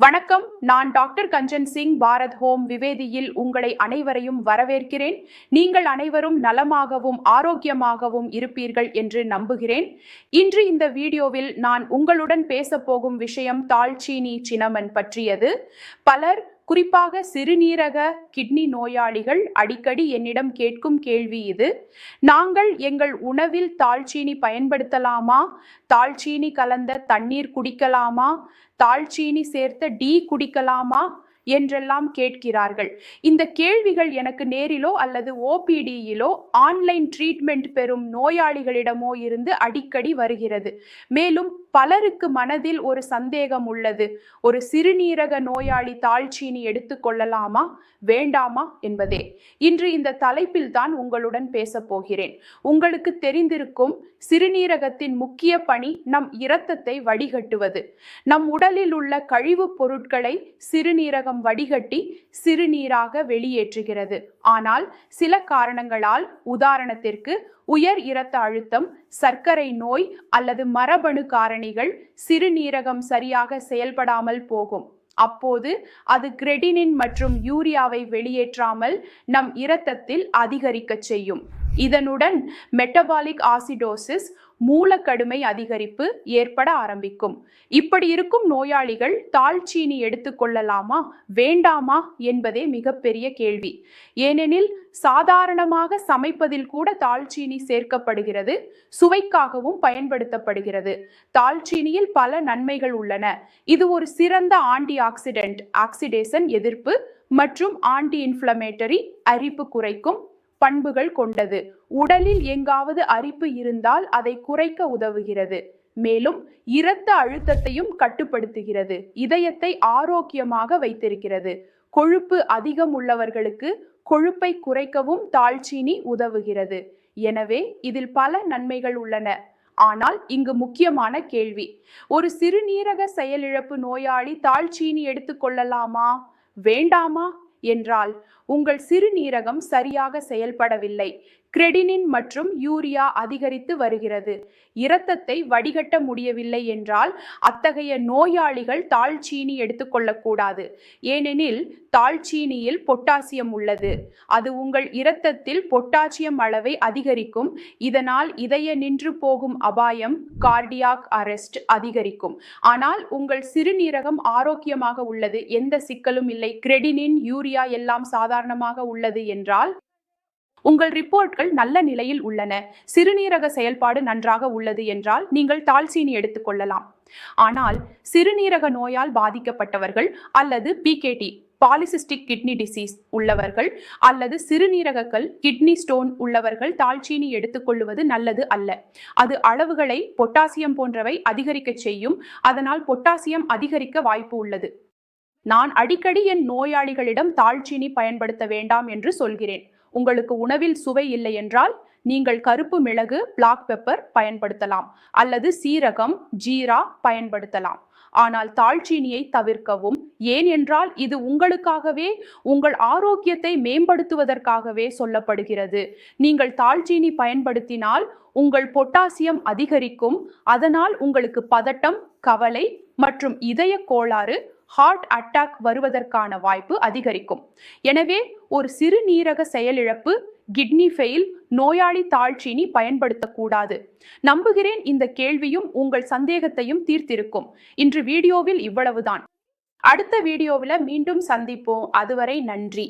வணக்கம். நான் doctor Kanchan Singh Bharat home விவேதியில் உங்களை அனைவரையும் வரவேற்கிறேன். நீங்கள் அனைவரும் நலமாகவும் ஆரோக்கியமாகவும் இருப்பீர்கள் என்று நம்புகிறேன். இன்று இந்த வீடியோவில் நான் உங்களுடன் பேசப்போகும் விஷயம் தாழ்ச்சீனி சினமன் பற்றியது. பலர் குறிப்பாக சிறுநீரக கிட்னி நோயாளிகள் அடிக்கடி என்னிடம் கேட்கும் கேள்வி இது. நாங்கள் எங்கள் உணவில் தாழ்ச்சீனி பயன்படுத்தலாமா? தாழ்ச்சீனி கலந்த தண்ணீர் குடிக்கலாமா? தாழ்ச்சீனி சேர்த்த டீ குடிக்கலாமா? என்றெல்லாம் கேட்கிறார்கள். இந்த கேள்விகள் எனக்கு நேரிலோ அல்லது ஓபிடியிலோ ஆன்லைன் ட்ரீட்மெண்ட் பெறும் நோயாளிகளிடமோ இருந்து அடிக்கடி வருகிறது. மேலும் பலருக்கு மனதில் ஒரு சந்தேகம் உள்ளது. ஒரு சிறுநீரக நோயாளி தாழ்ச்சீனி எடுத்துக்கொள்ளலாமா வேண்டாமா? என்பதே. இன்று இந்த தலைப்பில் தான் உங்களுடன் பேசப் போகிறேன். உங்களுக்கு தெரிந்திருக்கும் சிறுநீரகத்தின் முக்கிய பணி நம் இரத்தத்தை வடிகட்டுவது. நம் உடலில் உள்ள கழிவுப் பொருட்களை சிறுநீரகம் வடிகட்டி சிறுநீராக வெளியேற்றுகிறது. ஆனால் சில காரணங்களால் உதாரணத்திற்கு உயர் இரத்த அழுத்தம் சர்க்கரை நோய் அல்லது மரபணு காரணிகள் சிறுநீரகம் சரியாக செயல்படாமல் போகும். அப்போது அது கிரெடினின் மற்றும் யூரியாவை வெளியேற்றாமல் நம் இரத்தத்தில் அதிகரிக்கச் செய்யும். இதனுடன் மெட்டபாலிக் ஆசிடோசிஸ் மூலக்கடுமை அதிகரிப்பு ஏற்பட ஆரம்பிக்கும். இப்படி இருக்கும் நோயாளிகள் தாழ்ச்சீனி எடுத்துக்கொள்ளலாமா வேண்டாமா என்பதே மிகப்பெரிய கேள்வி. ஏனெனில் சாதாரணமாக சமைப்பதில் கூட தாழ்ச்சீனி சேர்க்கப்படுகிறது சுவைக்காகவும் பயன்படுத்தப்படுகிறது. தாழ்ச்சீனியில் பல நன்மைகள் உள்ளன. இது ஒரு சிறந்த ஆன்டி ஆக்சிடென்ட் ஆக்சிடேஷன் எதிர்ப்பு மற்றும் ஆன்டி இன்ஃப்ளமேட்டரி அரிப்பு குறைக்கும். பண்புகள் கொண்டது. உடலில் எங்காவது அரிப்பு இருந்தால் அதை குறைக்க உதவுகிறது. மேலும் இரத்த அழுத்தத்தையும் கட்டுப்படுத்துகிறது. இதயத்தை ஆரோக்கியமாக வைத்திருக்கிறது. கொழுப்பு அதிகம் உள்ளவர்களுக்கு கொழுப்பை குறைக்கவும் தாழ்ச்சீனி உதவுகிறது. எனவே இதில் பல நன்மைகள் உள்ளன. ஆனால் இங்கு முக்கியமான கேள்வி. ஒரு சிறுநீரக செயலிழப்பு நோயாளி தாழ்ச்சீனி எடுத்துக்கொள்ளலாமா வேண்டாமா? என்றால் உங்கள் சிறுநீரகம் சரியாக செயல்படவில்லை. கிரெடினின் மற்றும் யூரியா அதிகரித்து வருகிறது. இரத்தத்தை வடிகட்ட முடியவில்லை என்றால் அத்தகைய நோயாளிகள் தாழ்ச்சீனி எடுத்துக்கொள்ளக்கூடாது ஏனெனில் தாழ்ச்சீனியில் பொட்டாசியம் உள்ளது. அது உங்கள் இரத்தத்தில் பொட்டாசியம் அளவை அதிகரிக்கும். இதனால் இதய நின்று போகும் அபாயம் கார்டியாக் அரெஸ்ட் அதிகரிக்கும். ஆனால் உங்கள் சிறுநீரகம் ஆரோக்கியமாக உள்ளது. எந்த சிக்கலும் இல்லை. கிரெடினின் யூரியா எல்லாம் சாதாரணமாக உள்ளது என்றால் உங்கள் ரிப்போர்ட்கள் நல்ல நிலையில் உள்ளன. சிறுநீரக செயல்பாடு நன்றாக உள்ளது என்றால் நீங்கள் தால்சீனி எடுத்துக்கொள்ளலாம் ஆனால் சிறுநீரக நோயால் பாதிக்கப்பட்டவர்கள் அல்லது பிகேடி பாலிசிஸ்டிக் கிட்னி டிசீஸ் உள்ளவர்கள் அல்லது சிறுநீரகங்கள் கிட்னி ஸ்டோன் உள்ளவர்கள் தால்ச்சீனி எடுத்துக்கொள்வது நல்லது அல்ல. அது அளவுகளை பொட்டாசியம் போன்றவை அதிகரிக்க செய்யும். அதனால் பொட்டாசியம் அதிகரிக்க வாய்ப்பு உள்ளது. நான் அடிக்கடி என் நோயாளிகளிடம் தாழ்ச்சீனி பயன்படுத்த வேண்டாம் என்று சொல்கிறேன். உங்களுக்கு உணவில் சுவை இல்லை என்றால் நீங்கள் கருப்பு மிளகு பிளாக் பெப்பர் பயன்படுத்தலாம். அல்லது சீரகம் ஜீரா பயன்படுத்தலாம். ஆனால் தாழ்ச்சீனியை தவிர்க்கவும் ஏன் என்றால் இது உங்களுக்காகவே உங்கள் ஆரோக்கியத்தை மேம்படுத்துவதற்காகவே சொல்லப்படுகிறது. நீங்கள் தாழ்ச்சீனி பயன்படுத்தினால் உங்கள் பொட்டாசியம் அதிகரிக்கும். அதனால் உங்களுக்கு பதட்டம் கவலை மற்றும் இதய கோளாறு ஹார்ட் அட்டாக் வருவதற்கான வாய்ப்பு அதிகரிக்கும். எனவே ஒரு சிறுநீரக செயலிழப்பு கிட்னி ஃபெயில் நோயாளி தாழ்ச்சினி பயன்படுத்தக்கூடாது. நம்புகிறேன் இந்த கேள்வியும் உங்கள் சந்தேகத்தையும் தீர்த்திருக்கும். இன்று வீடியோவில் இவ்வளவுதான். அடுத்த வீடியோவில் மீண்டும் சந்திப்போம். அதுவரை நன்றி.